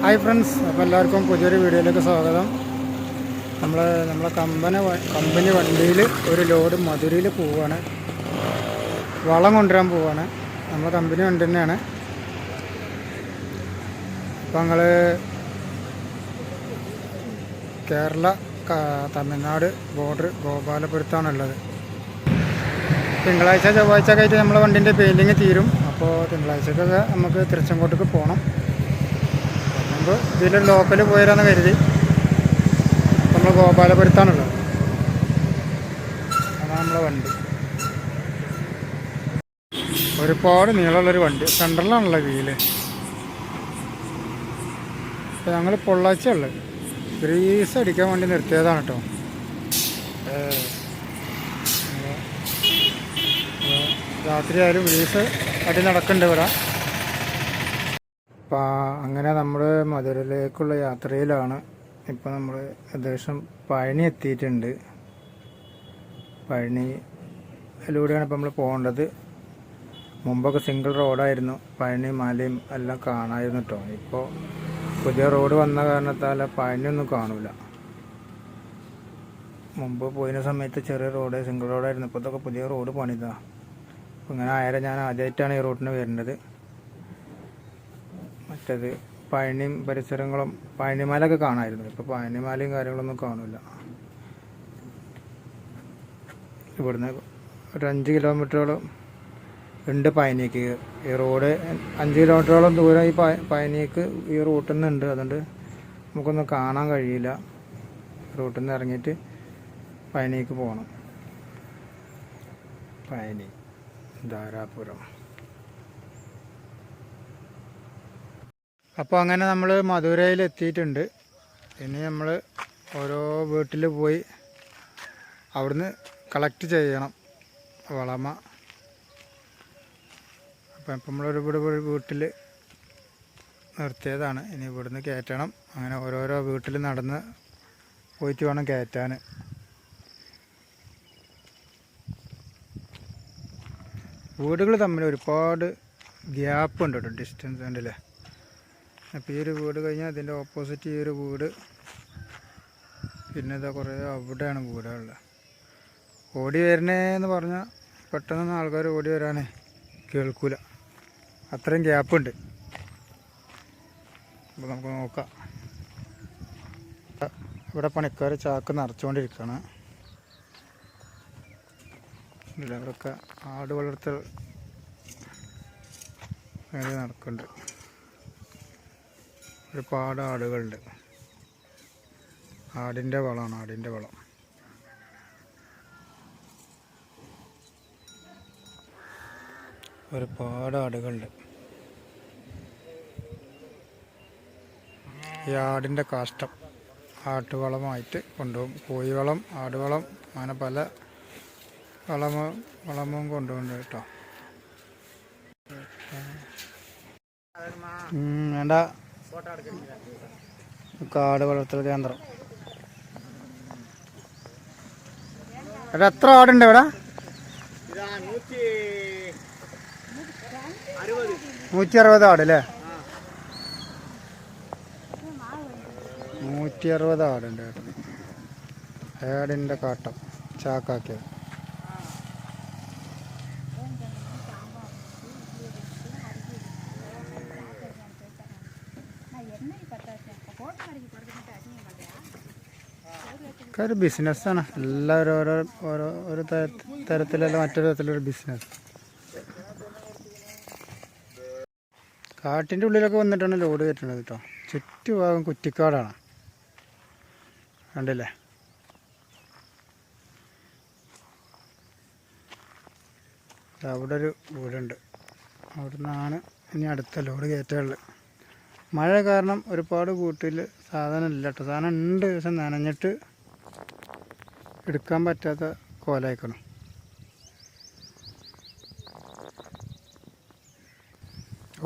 Hi friends അപ്പോൾ എല്ലാവർക്കും പുതിയൊരു വീഡിയോയിലേക്ക് സ്വാഗതം. നമ്മൾ നമ്മളെ കമ്പനി കമ്പനി വണ്ടിയിൽ ഒരു ലോഡ് മധുരയിൽ പോവുകയാണ് വളം കൊണ്ടുവരാൻ പോവുകയാണ് നമ്മളെ കമ്പനി വണ്ടി തന്നെയാണ്. അപ്പോൾ ഞങ്ങൾ കേരള തമിഴ്നാട് ബോർഡർ ഗോപാലപുരത്താണുള്ളത്. തിങ്കളാഴ്ച ചൊവ്വാഴ്ച ഒക്കെ നമ്മളെ വണ്ടിന്റെ പെയിന്റിങ് തീരും. അപ്പോൾ തിങ്കളാഴ്ചക്കൊക്കെ നമുക്ക് തിരുച്ചെങ്കോട്ടേക്ക് പോകണം മുമ്പ് ഇതിലൊരു ലോക്കൽ പോയരാന്ന് കരുതി. നമ്മൾ ഗോപാലപുരത്താണുള്ളത്. അതാണ് നമ്മളെ വണ്ടി. ഒരുപാട് നീളമുള്ളൊരു വണ്ടി. സെൻട്രലാണല്ലോ വീൽ. അപ്പോൾ ഞങ്ങൾ പൊള്ളാച്ച ഉള്ളത് ഗ്രീസ് അടിക്കാൻ വേണ്ടി നിർത്തിയതാണ് കേട്ടോ. രാത്രി ആയാലും ഗ്രീസ് അടി നടക്കുന്നുണ്ട് ഇവിടെ. അപ്പം അങ്ങനെ നമ്മൾ മധുരയിലേക്കുള്ള യാത്രയിലാണ്. ഇപ്പോൾ നമ്മൾ ഏകദേശം പഴനി എത്തിയിട്ടുണ്ട്. പഴനിയിലൂടെയാണ് ഇപ്പോൾ നമ്മൾ പോകേണ്ടത്. മുമ്പൊക്കെ സിംഗിൾ റോഡായിരുന്നു. പഴനി മലയും എല്ലാം കാണാമായിരുന്നു കേട്ടോ ഇപ്പോൾ പുതിയ റോഡ് വന്ന കാരണത്താൽ പഴനിയൊന്നും കാണില്ല മുമ്പ് പോയിരുന്ന സമയത്ത് ചെറിയ റോഡ് സിംഗിൾ റോഡായിരുന്നു. ഇപ്പോഴത്തൊക്കെ പുതിയ റോഡ് പണിതാണ് അപ്പോൾ ഇങ്ങനെ ആയാലും ഞാൻ ആദ്യമായിട്ടാണ് ഈ റൂട്ടിന് വരുന്നത്. മറ്റേത് പഴനിയും പരിസരങ്ങളും പഴനിമലൊക്കെ കാണാമായിരുന്നു ഇപ്പോൾ പഴനിമലയും കാര്യങ്ങളൊന്നും കാണില്ല ഇവിടുന്ന് ഒരു അഞ്ച് കിലോമീറ്ററോളം ഉണ്ട് പഴനിക്ക്. ഈ റോഡ് അഞ്ച് കിലോമീറ്ററോളം ദൂരം ഈ പയനിക്ക് ഈ റൂട്ടിൽ നിന്ന് ഉണ്ട്. അതുകൊണ്ട് നമുക്കൊന്നും കാണാൻ കഴിയില്ല. റൂട്ടിൽ നിന്ന് ഇറങ്ങിയിട്ട് പഴനിക്ക് പോകണം പഴനി ധാരാപുരം. അപ്പോൾ അങ്ങനെ നമ്മൾ മധുരയിൽ എത്തിയിട്ടുണ്ട്. ഇനി നമ്മൾ ഓരോ വീട്ടിൽ പോയി അവിടുന്ന് കളക്ട് ചെയ്യണം വളമ. അപ്പം ഇപ്പം നമ്മളൊരു ഇവിടെ ഒരു വീട്ടിൽ നിർത്തിയതാണ്. ഇനി ഇവിടുന്ന് കയറ്റണം. അങ്ങനെ ഓരോരോ വീട്ടിൽ നടന്ന് പോയിട്ട് വേണം കയറ്റാൻ വീടുകൾ തമ്മിൽ ഒരുപാട് ഗ്യാപ്പ് ഉണ്ട് കേട്ടോ ഡിസ്റ്റൻസ് ഉണ്ടല്ലേ? അപ്പോൾ ഈ ഒരു വീട് കഴിഞ്ഞാൽ അതിന്റെ ഓപ്പോസിറ്റ് ഈ ഒരു വീട്. പിന്നെ ഇതാ കുറേ അവിടെയാണ് വീടുകളുള്ളത് ഓടി വരണേന്ന് പറഞ്ഞാൽ പെട്ടെന്ന് ആൾക്കാർ ഓടി വരാനേ കേൾക്കൂല. അത്രയും ഗ്യാപ്പുണ്ട്. അപ്പോൾ നമുക്ക് നോക്കാം. ഇവിടെ പണിക്കാർ ചാക്ക് നിറച്ചുകൊണ്ടിരിക്കുകയാണ്. ഇവിടെ അവരൊക്കെ ആട് വളർത്തൽ നടക്കുന്നുണ്ട്. ഒരുപാട് ആടുകളുണ്ട്. ആടിന്റെ വളമാണ് ആടിന്റെ വളം. ഒരുപാട് ആടുകളുണ്ട്. ഈ ആടിന്റെ കാഷ്ടം ആട്ടുവളമായിട്ട് കൊണ്ടുപോകും. കോഴിവളം ആടുവളം അങ്ങനെ പല വളമ വളമും കൊണ്ടുപോകുന്നുണ്ട് കേട്ടോ. വേണ്ട. കാട് വളർത്തൽ കേന്ദ്രം. എത്ര ആടുണ്ട് ഇവിടെ? നൂറ്റി അറുപത് ആട് അല്ലേ? നൂറ്റി അറുപത് ആടുണ്ട്. ഏട്ടൻ ആടിന്റെ കാട്ടം ചാക്കാക്കിയത്. ഒക്കെ ഒരു ബിസിനസ്സാണ്. എല്ലാവരും ഓരോ ഓരോ ഒരു തര- തരത്തിലല്ല മറ്റൊരു തരത്തിലൊരു ബിസിനസ്. കാട്ടിന്റെ ഉള്ളിലൊക്കെ വന്നിട്ടാണ് ലോഡ് കയറ്റുന്നത് കേട്ടോ ചുറ്റുഭാഗം കുറ്റിക്കാടാണ്. കണ്ടില്ലേ? അവിടെ ഒരു വീടുണ്ട്. അവിടെ നിന്നാണ് ഇനി അടുത്ത ലോഡ് കയറ്റാനുള്ളത് മഴ കാരണം ഒരുപാട് കൂട്ടിൽ സാധനം ഇല്ല കേട്ടോ സാധനം ഉണ്ട് പക്ഷെ നനഞ്ഞിട്ട് എടുക്കാൻ പറ്റാത്ത കോലായിക്കണം.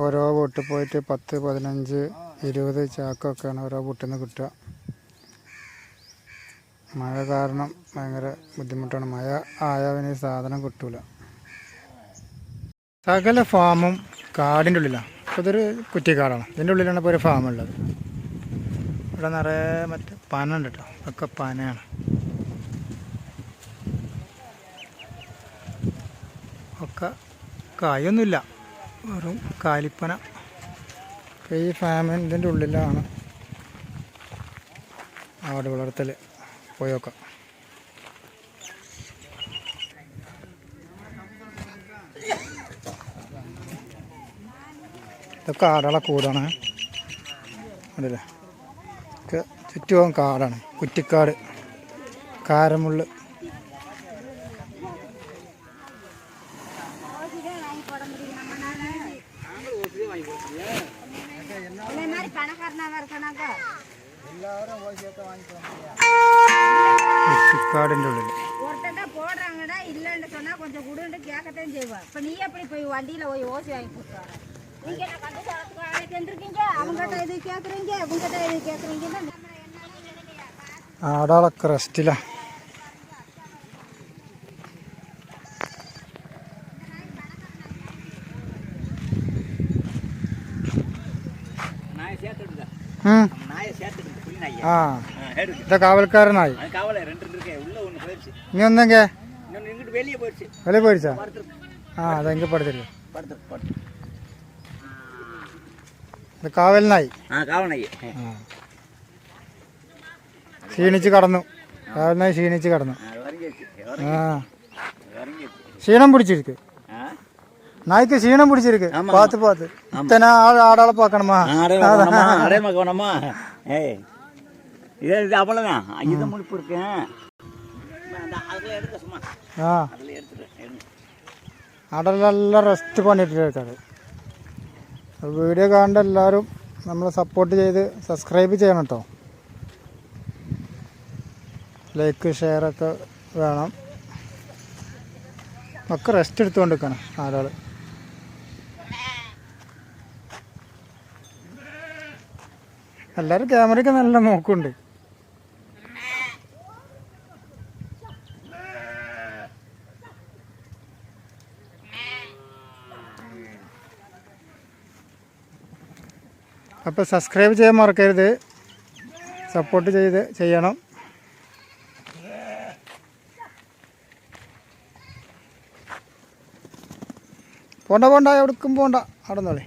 ഓരോ വീട്ടിൽ പോയിട്ട് പത്ത് പതിനഞ്ച് ഇരുപത് ചാക്കൊക്കെയാണ് ഓരോ വീട്ടിൽ നിന്ന് കിട്ടുക. മഴ കാരണം ഭയങ്കര ബുദ്ധിമുട്ടാണ്. മഴ ആയവന് സാധനം കിട്ടൂല. സകല ഫാമും കാടിന്റെ ഉള്ളിലാണ് അപ്പോൾ ഇതൊരു കുറ്റിക്കാടാണ്. ഇതിന്റെ ഉള്ളിലാണ് ഇപ്പോൾ ഒരു ഫാമുള്ളത്. ഇവിടെ നിറയെ മറ്റേ പന ഉണ്ട് കേട്ടോ. ഒക്കെ പനയാണ്. കായൊന്നുമില്ല. വെറും കാലിപ്പന. ഈ ഈ ഫാമിന്റെ ഉള്ളിലാണ് ആട് വളർത്തൽ പോയൊക്കെ ഇതൊക്കെ ആടുകളെ കൂടാണ്. അതല്ലേ? ചുറ്റുപോകാൻ കാടാണ്. കുറ്റിക്കാട് കാരമുള്ള്. சொன்னா கொஞ்சம் கொடுன்னு கேட்கத்தான் செய்வேன் இப்போ நீ எப்படி போய் வண்டியில போய் ஓசி வாங்கி கொடுத்தாரு நீங்க என்ன கண்டு சாரத்துக்கு ஆளுக்கு வந்துருக்கீங்க அவங்ககிட்ட இது கேட்குறீங்க உங்ககிட்ட இது கேட்குறீங்கன்னா ആടാളൊക്കെ റെസ്റ്റിലാണ് நாயை சேர்த்துடுங்க ഉം. நாயை சேர்த்துடுங்க புலி நாயை ആ ஆ, எடுக்கு ഇതാ കാവൽക്കാരനായി அது கவலை ரெண்டு இருக்கு உள்ள ஒன்று போயிடுச்சு ഇനി ഒന്നെങ്കേ இன்னொன்று இங்கிட்டு வெளியே போயிடுச்சு വില പോയിച്ചാ படுத்துருக்கு ആ അതെങ്കിൽ പഠിത്തില്ല படுத்துருக்கு படுத்து ഇത് കാവലിനായി ஆ காவல் ആ ക്ഷീണിച്ച് കടന്നു കാവലിനായി ക്ഷീണിച്ച് കടന്നു இறங்கிடுச்சு ആ இறங்கிடுச்சு ക്ഷീണം പിടിച്ചിരിക്ക് ஆ நாய்க்கு சீனம் பிடிச்சிருக்கு ஆமா. பார்த்து பார்த்து இத்தனை ஆள் ஆடால பார்க்கணுமா அடையமா அடையமா கவனமா ஏய் இதே இது அவ்வளோதான் இது முழுப்பு இருக்கேன் அதில் எடுக்க சும்மா ആ அதில் எடுத்துட்டு எடுங்க ആടെല്ലാം റെസ്റ്റ് പണിയിട്ട് ഇരുക്കാറ് വീഡിയോ കാണേണ്ട എല്ലാവരും നമ്മളെ സപ്പോർട്ട് ചെയ്ത് സബ്സ്ക്രൈബ് ചെയ്യണം കേട്ടോ ലൈക്ക് ഷെയർ ഒക്കെ വേണം ഒക്കെ റെസ്റ്റ് എടുത്തുകൊണ്ട് നിൽക്കണം ആളുകൾ എല്ലാവരും ക്യാമറയ്ക്ക് നല്ല നോക്കുന്നുണ്ട് അപ്പോൾ സബ്സ്ക്രൈബ് ചെയ്യാൻ മറക്കരുത്. സപ്പോർട്ട് ചെയ്ത് ചെയ്യണം. പോണ്ട പോണ്ട എവിടേക്കും പോണ്ട. അവിടെ നിന്നോളി.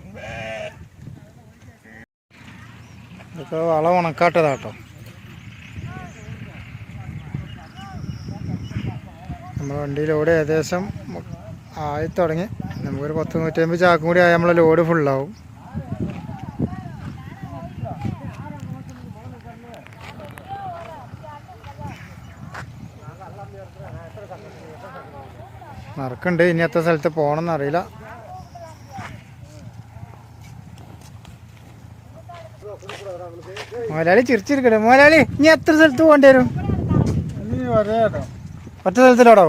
ഇതൊക്കെ വളം ഉണക്കാട്ടതാട്ടോ. നമ്മുടെ വണ്ടി ലോഡ് ഏകദേശം ആയി തുടങ്ങി. നമുക്കൊരു പത്ത് നൂറ്റമ്പത് ചാക്കും കൂടി ആയാൽ നമ്മളെ ലോഡ് ഫുള്ളാവും നറുക്കുണ്ട് ഇനി എത്ര സ്ഥലത്ത് പോകണമെന്നറിയില്ല മോലാളി ചിരിച്ചിരിക്കട്ടെ. മോലാളി ഇനി എത്ര സ്ഥലത്ത് പോകേണ്ടി വരും? ഒറ്റ സ്ഥലത്തിലോടോ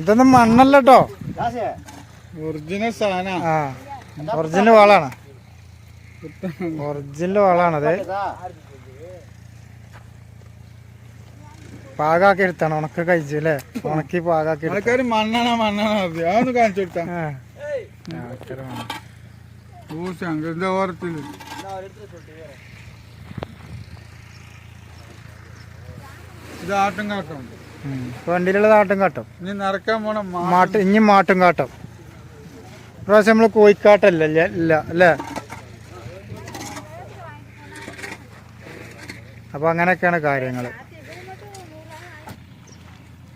ഇതൊന്നും മണ്ണല്ല കേട്ടോ ഒറിജിനൽ സാധന. ഒറിജിനൽ വാളാണ്. ഒറിജിനൽ വാളാണത്. പാകാക്കി എടുത്താണ് ഉണക്ക കഴിച്ചു അല്ലേ? ഉണക്കി പാകാക്കി. ആൾക്കാർ മണ്ണെണ്ണ മതി അതൊന്ന് കാണിച്ചു കൊടുത്താ. ആ. ആൾക്കാര് വേണം. ഓ ശങ്കറിന്റെ ഓരത്തിൽ ഇത് ആട്ടും കാട്ടും. വണ്ടിയിലുള്ളത് ആട്ടും കാട്ടും. ഇനി നടക്കാൻ പോണ മാട്ട് ഇനി മാട്ടും കാട്ടും. പ്രാവശ്യം നമ്മൾ കോഴിക്കാട്ടല്ല ഇല്ല അല്ലേ അപ്പൊ അങ്ങനെയൊക്കെയാണ് കാര്യങ്ങൾ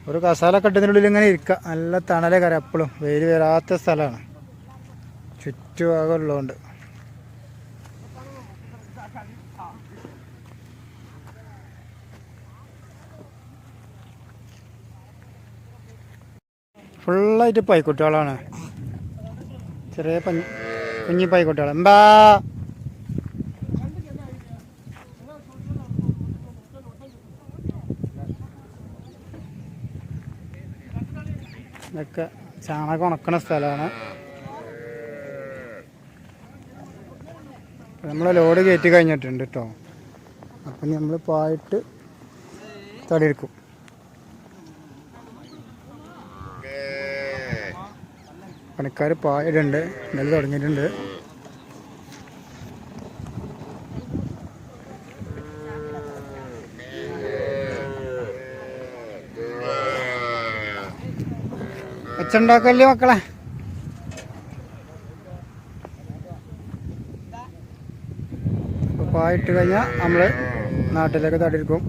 ഒരു കസാല കെട്ടുന്നതിനുള്ളിൽ ഇങ്ങനെ ഇരിക്കുക നല്ല തണലെ കര എപ്പോഴും വെയിൽ വരാത്ത സ്ഥലമാണ് ചുറ്റുഭാഗം ഉള്ളതുകൊണ്ട്. ഫുള്ളായിട്ട് പൈക്കുട്ടികളാണ്. ചെറിയ പഞ്ഞി കുഞ്ഞി പൈക്കുട്ടികൾ എന്താ ഇതൊക്കെ ചാണകം ഉണക്കണ സ്ഥലമാണ്. നമ്മൾ ലോഡ് കയറ്റി കഴിഞ്ഞിട്ടുണ്ട് കേട്ടോ അപ്പം നമ്മൾ പോയിട്ട് തടിയെടുക്കും. പണിക്കാർ പായിടുണ്ട് ഇന്നലെ തുടങ്ങിയിട്ടുണ്ട്. ഒച്ചുണ്ടാക്കല്ലേ മക്കളെ? പായിട്ട് കഴിഞ്ഞാൽ നമ്മൾ നാട്ടിലേക്ക് തടിയിരിക്കും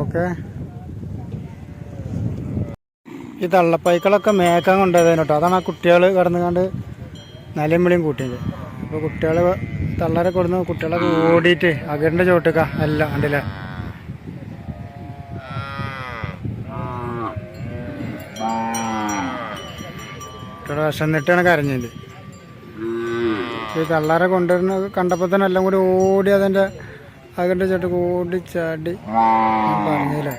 ഓക്കെ. ഈ തള്ളപ്പൈക്കളൊക്കെ മേക്കാൻ കൊണ്ടുപോയതിന് കേട്ടോ അതാണ് ആ കുട്ടികൾ കടന്നുകൊണ്ട് നിലയും വിളിയും കൂട്ടിയത്. അപ്പോൾ കുട്ടികൾ തള്ളരെ കൊടുന്ന് കുട്ടികളൊക്കെ ഓടിയിട്ട് അകറിന്റെ ചോട്ടേക്കാ. എല്ലാം കണ്ടില്ലേ? കുട്ടികളെ വിശന്നിട്ടാണ് കരഞ്ഞത് ഈ തള്ളാരെ കൊണ്ടുവരുന്നത് കണ്ടപ്പോൾ തന്നെ എല്ലാം കൂടി ഓടി അതിന്റെ അകറിന്റെ ചോട്ടക്ക് ഓടി ചാടി. പറഞ്ഞില്ലേ?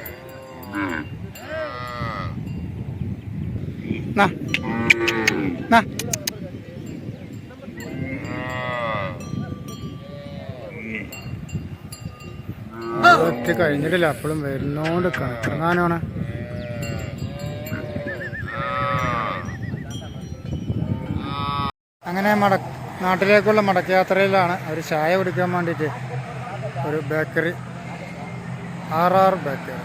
കഴിഞ്ഞിട്ടില്ല. അപ്പോഴും വരുന്നോണ്ട് കിടങ്ങാനാണ് അങ്ങനെ മട നാട്ടിലേക്കുള്ള മടക്കയാത്രയിലാണ്. അവർ ചായ കുടിക്കാൻ വേണ്ടിയിട്ട് ഒരു ബേക്കറി ആർ ആർ ബേക്കറി.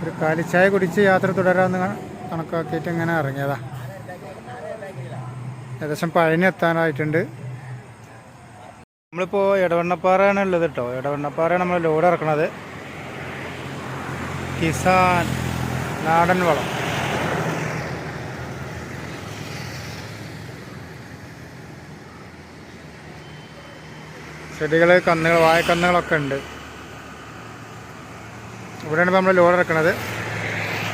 ഒരു കാലിച്ചായ കുടിച്ച് യാത്ര തുടരാമെന്ന് കണക്കാക്കിയിട്ട് ഇങ്ങനെ ഇറങ്ങിയതാ. ഏകദേശം പഴനി എത്താനായിട്ടുണ്ട് നമ്മളിപ്പോൾ ഇടവണ്ണപ്പാറയാണ് ഉള്ളത് കേട്ടോ ഇടവണ്ണപ്പാറയാണ് നമ്മൾ ലോഡ് ഇറക്കണത്. കിസാൻ നാടൻ വളം ചെടികൾ കന്നുകൾ വാഴക്കന്നുകളൊക്കെ ഉണ്ട്. ഇവിടെയാണ് ഇപ്പോൾ നമ്മൾ ലോഡ് ഇറക്കണത്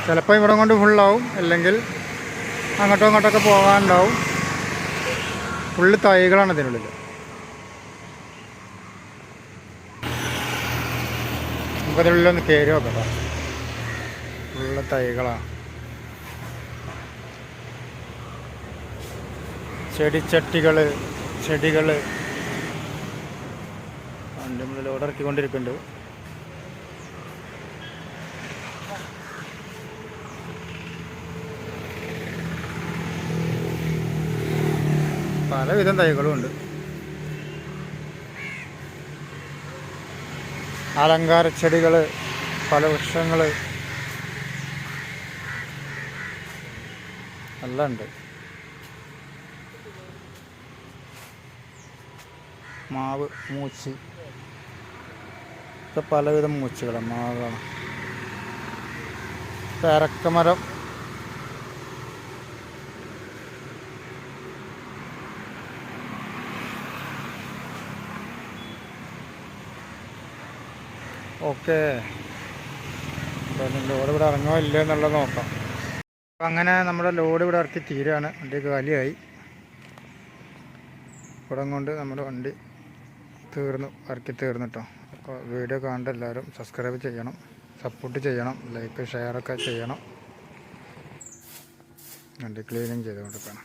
ചിലപ്പോൾ ഇവിടെ കൊണ്ട് ഫുള്ളാവും അല്ലെങ്കിൽ അങ്ങോട്ടോ അങ്ങോട്ടൊക്കെ പോകാനുണ്ടാവും. ഫുള്ള് തൈകളാണ് ഇതിനുള്ളിൽ അതിനുള്ളിലൊന്ന് കയറി നോക്കാം ഫുള്ള് തൈകളാണ് ചെടിച്ചട്ടികൾ ചെടികൾ വണ്ടി നമ്മൾ ലോഡ് ഇറക്കിക്കൊണ്ടിരിക്കുന്നുണ്ട്. പലവിധം തൈകളും ഉണ്ട്. അലങ്കാര ചെടികൾ പല വൃക്ഷങ്ങൾ എല്ലാം ഉണ്ട്. മാവ് മൂച്ചി. ഇത് പലവിധം മൂച്ചുകളാണ് മാവാണ് പേരക്കമരം ഓക്കെ. ലോഡ് ഇവിടെ ഇറങ്ങോ ഇല്ല എന്നുള്ളത് നോക്കാം. അപ്പം അങ്ങനെ നമ്മുടെ ലോഡ് ഇവിടെ ഇറക്കി തീരാണ് വണ്ടി കാലിയായി. ഇവിടെ കൊണ്ട് നമ്മുടെ വണ്ടി തീർന്നു ഇറക്കി തീർന്നു കേട്ടോ അപ്പോൾ വീഡിയോ കണ്ട് എല്ലാവരും സബ്സ്ക്രൈബ് ചെയ്യണം സപ്പോർട്ട് ചെയ്യണം ലൈക്ക് ഷെയറൊക്കെ ചെയ്യണം. വണ്ടി ക്ലീനിങ് ചെയ്ത് കൊടുക്കണം